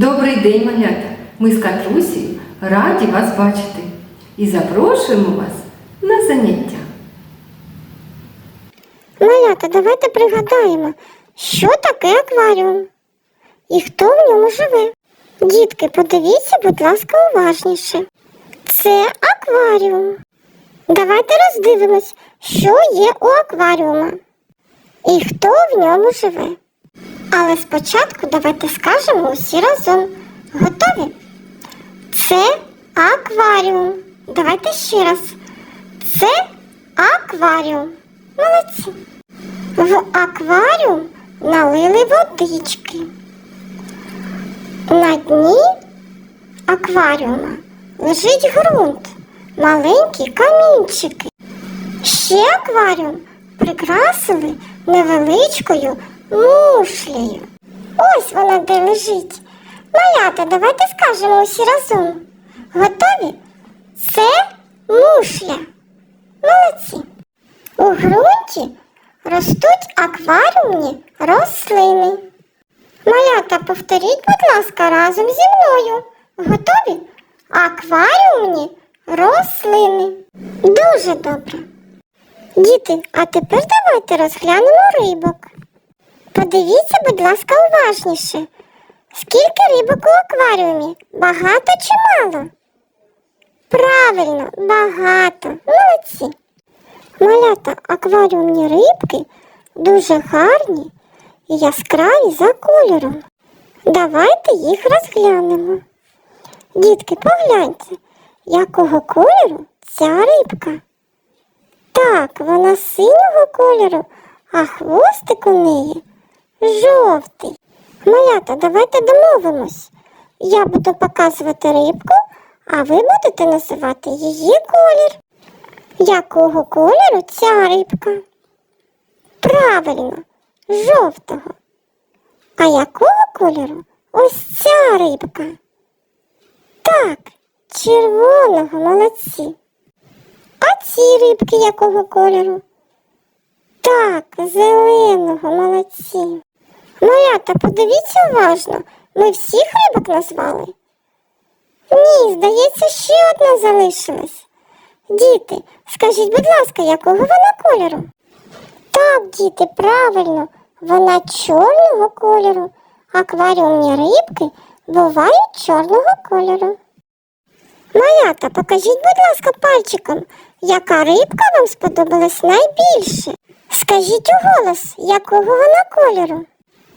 Добрий день, малята! Ми з Катрусею раді вас бачити і запрошуємо вас на заняття. Малята, давайте пригадаємо, що таке акваріум і хто в ньому живе. Дітки, подивіться, будь ласка, уважніше. Це акваріум. Давайте роздивимось, що є у акваріума і хто в ньому живе. Але спочатку давайте скажемо усі разом. Готові? Це акваріум. Давайте ще раз. Це акваріум. Молодці. В акваріум налили водички. На дні акваріума лежить ґрунт, маленькі камінчики. Ще акваріум прикрасили невеличкою мушлею. Ось вона де лежить. Малята, давайте скажемо усі разом. Готові? Це мушля. Молодці. У ґрунті ростуть акваріумні рослини. Малята, повторіть, будь ласка, разом зі мною. Готові? Акваріумні рослини. Дуже добре. Діти, а тепер давайте розглянемо рибок. Подивіться, будь ласка, уважніше. Скільки рибок у акваріумі? Багато чи мало? Правильно, багато. Молодці. Малята акваріумні рибки дуже гарні і яскраві за кольором. Давайте їх розглянемо. Дітки, погляньте, якого кольору ця рибка. Так, вона синього кольору, а хвостик у неї жовтий. Малята, давайте домовимось. Я буду показувати рибку, а ви будете називати її колір. Якого кольору ця рибка? Правильно, жовтого. А якого кольору ось ця рибка? Так, червоного молодці. А ці рибки якого кольору? Так, зеленого молодці. Малята, подивіться уважно, ми всіх рибок назвали. Ні, здається, ще одна залишилась. Діти, скажіть, будь ласка, якого вона кольору? Так, діти, правильно, вона чорного кольору. Акваріумні рибки бувають чорного кольору. Малята, покажіть, будь ласка, пальчиком, яка рибка вам сподобалась найбільше. Скажіть у голос, якого вона кольору.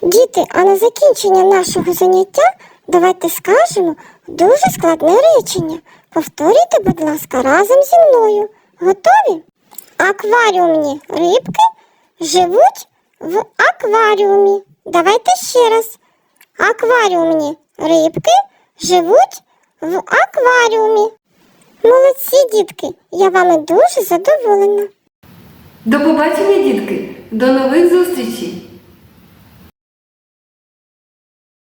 Діти, а на закінчення нашого заняття давайте скажемо дуже складне речення. Повторюйте, будь ласка, разом зі мною. Готові? Акваріумні рибки живуть в акваріумі. Давайте ще раз. Акваріумні рибки живуть в акваріумі. Молодці, дітки, я вами дуже задоволена. До побачення, дітки! До нових зустрічей!